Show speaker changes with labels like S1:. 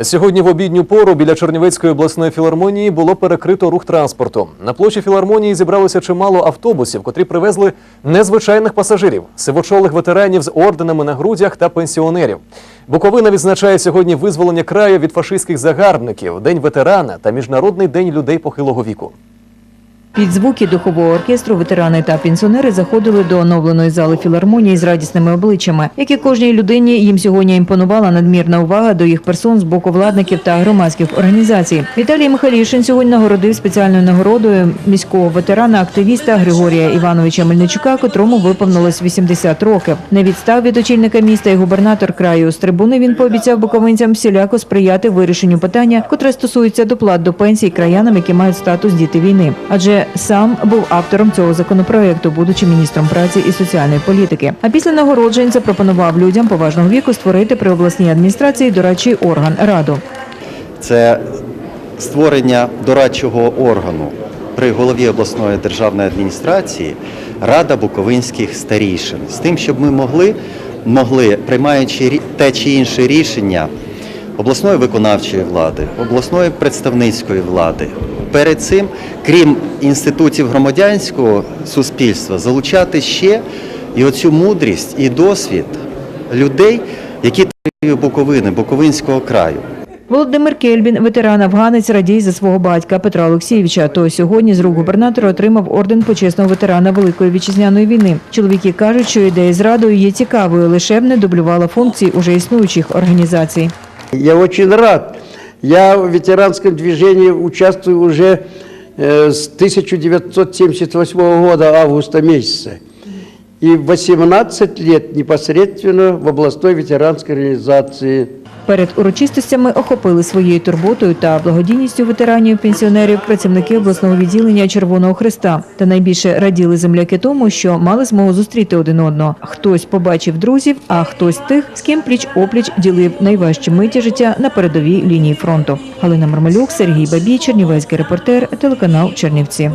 S1: Сьогодні в обідню пору біля Чернівецької обласної філармонії було перекрито рух транспорту. На площі філармонії зібралося чимало автобусів, котрі привезли незвичайних пасажирів, сивочолих ветеранів з орденами на грудях та пенсіонерів. Буковина відзначає сьогодні визволення краю від фашистських загарбників, День ветерана та Міжнародний день людей похилого віку.
S2: Під звуки духового оркестру ветерани та пенсіонери заходили до оновленої зали філармонії з радісними обличчями. Як і кожній людині, їм сьогодні імпонувала надмірна увага до їх персон з боку владників та громадських організацій. Віталій Михайлішин сьогодні нагородив спеціальною нагородою міського ветерана-активіста Григорія Івановича Мельничука, котрому виповнилось 80 років. Не відстав від очільника міста і губернатор краю. З трибуни він пообіцяв буковинцям всіляко сприяти вирішенню питання, котре стосується доплат до пенсій краянам, які мають статус діти війни. Адже сам був автором цього законопроекту, будучи міністром праці і соціальної політики. А після нагороджень запропонував людям поважного віку створити при обласній адміністрації дорадчий орган раду.
S3: це створення дорадчого органу при голові обласної державної адміністрації Рада Буковинських старішин з тим, щоб ми могли, могли приймаючи те чи інше рішення обласної виконавчої влади, обласної представницької влади. Перед цим, крім інститутів громадянського суспільства, залучати ще і оцю мудрість і досвід людей, які територію Буковини, Буковинського краю.
S2: Володимир Кельбін, ветеран афганець, радій за свого батька Петра Олексійовича. Той сьогодні з рук губернатора отримав орден почесного ветерана Великої вітчизняної війни. Чоловіки кажуть, що ідея з радою є цікавою, лише б не дублювала функцій уже існуючих організацій.
S4: Я очень рад. Я в ветеранском движении участвую уже э, с 1978 года, августа месяца. И 18 лет непосредственно в областной ветеранской организации.
S2: Перед урочистостями охопили своєю турботою та благодійністю ветеранів пенсіонерів працівники обласного відділення Червоного Христа. Та найбільше раділи земляки тому, що мали змогу зустріти один одного. Хтось побачив друзів, а хтось тих, з ким пліч опліч ділив найважчі миті життя на передовій лінії фронту. Галина Мармалюк, Сергій Бабій, Чернівецький репортер, телеканал Чернівці.